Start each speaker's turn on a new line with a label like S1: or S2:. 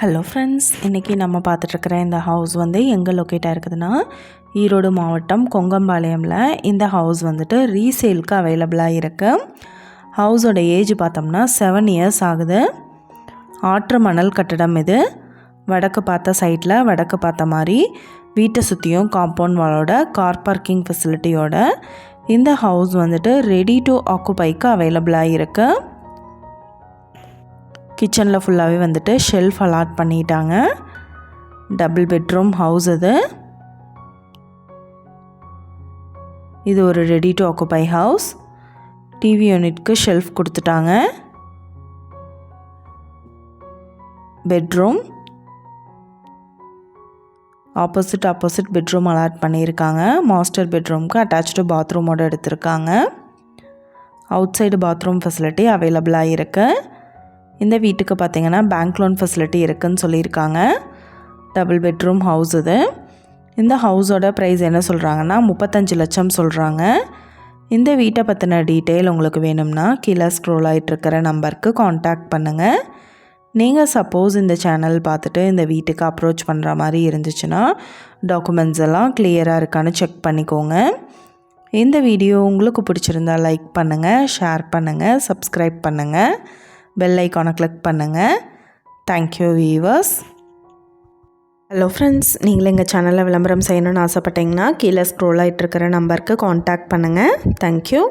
S1: Hello friends இன்றைக்கி நம்ம பார்த்துட்ருக்குற இந்த ஹவுஸ் வந்து எங்கே லொக்கேட்டாக இருக்குதுன்னா ஈரோடு மாவட்டம் கொங்கம்பாளையமில் இந்த ஹவுஸ் வந்துட்டு ரீசேலுக்கு அவைலபிளாக இருக்குது ஹவுஸோட ஏஜ் பார்த்தோம்னா செவன் இயர்ஸ் ஆகுது. ஆற்று மணல் கட்டடம் இது. வடக்கு பார்த்த சைட்டில் வடக்கு பார்த்த மாதிரி வீட்டை சுற்றியும் காம்பவுண்ட் வாலோட கார் பார்க்கிங் ஃபெசிலிட்டியோட இந்த ஹவுஸ் வந்துட்டு ரெடி டு ஆக்குபைக்கு அவைலபிளாக இருக்குது கிச்சனில் ஃபுல்லாகவே வந்துட்டு ஷெல்ஃப் அலாட் பண்ணிட்டாங்க. டபுள் பெட்ரூம் ஹவுஸ் அது. இது ஒரு ready to occupy house TV யூனிட்க்கு shelf கொடுத்துட்டாங்க. Bedroom opposite opposite bedroom allot பண்ணியிருக்காங்க. மாஸ்டர் பெட்ரூம்க்கு அட்டாச்சு பாத்ரூமோடு எடுத்திருக்காங்க. அவுட் சைடு பாத்ரூம் ஃபெசிலிட்டி அவைலபிளாக இருக்குது இந்த வீட்டுக்கு பார்த்திங்கன்னா பேங்க் லோன் ஃபெசிலிட்டி இருக்குதுன்னு சொல்லியிருக்காங்க. டபுள் பெட்ரூம் ஹவுஸ் இது. இந்த ஹவுஸோட ப்ரைஸ் என்ன சொல்கிறாங்கன்னா முப்பத்தஞ்சு லட்சம் சொல்கிறாங்க இந்த வீட்டை பற்றின டீட்டெயில் உங்களுக்கு வேணும்னா கீழே ஸ்க்ரோல் ஆகிட்டுருக்கிற நம்பருக்கு காண்டாக்ட் பண்ணுங்கள் நீங்கள் சப்போஸ் இந்த சேனல் பார்த்துட்டு இந்த வீட்டுக்கு அப்ரோச் பண்ணுற மாதிரி இருந்துச்சுன்னா டாக்குமெண்ட்ஸ் எல்லாம் கிளியராக இருக்கான்னு செக் பண்ணிக்கோங்க. இந்த வீடியோ உங்களுக்கு பிடிச்சிருந்தா லைக் பண்ணுங்கள் ஷேர் பண்ணுங்கள் சப்ஸ்கிரைப் பண்ணுங்கள் பெல் ஐக்கானை கிளிக் பண்ணுங்கள் தேங்க்யூ வீவர்ஸ் ஹலோ ஃப்ரெண்ட்ஸ் நீங்கள் எங்கள் சேனலில் விளம்பரம் செய்யணும்னு ஆசைப்பட்டீங்கன்னா கீழே ஸ்க்ரோல் ஆகிட்டு இருக்கிற நம்பருக்கு காண்டாக்ட் பண்ணுங்கள் தேங்க்யூ